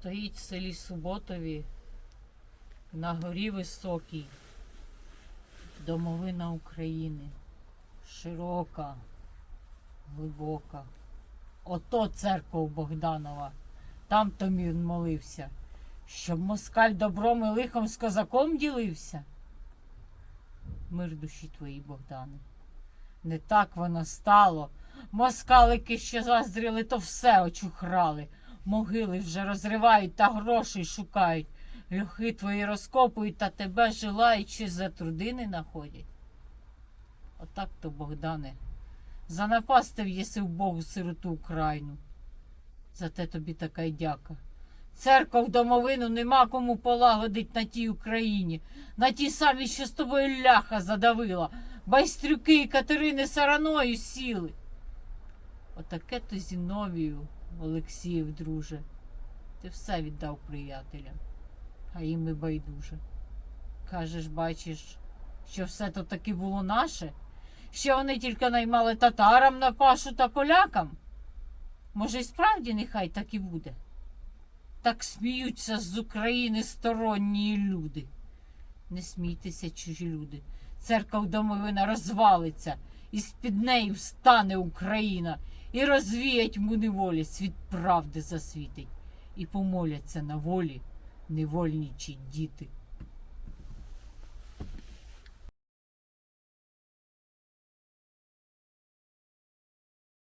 Стоїть в селі Суботові на горі високій, домовина України, широка, глибока. Ото церква Богданова. Там то він молився, щоб москаль добром і лихом з козаком ділився. Мир душі твої, Богдане. Не так воно стало. Москалики, що заздріли, то все очухрали. Могили вже розривають та грошей шукають. Льохи твої розкопують та тебе жилають, чи за трудини находять. Отак то, Богдане, занапастив єси в Богу сироту Україну. Зате тобі така й дяка. Церков домовину нема кому полагодить на тій Україні, на тій самій, що з тобою ляха задавила, байстрюки і Катерини сараною сіли. Отаке то Зіновію, Олексіїв, друже. Ти все віддав приятелям, а їм і байдуже. Кажеш, бачиш, що все то таки було наше, що вони тільки наймали татарам на пашу та полякам. Може, й справді нехай так і буде. Так сміються з України сторонні люди. Не смійтеся, чужі люди. Церква домовина розвалиться, і з-під неї встане Україна, і розвіять му неволі, світ правди засвітить, і помоляться на волі невольнічі діти.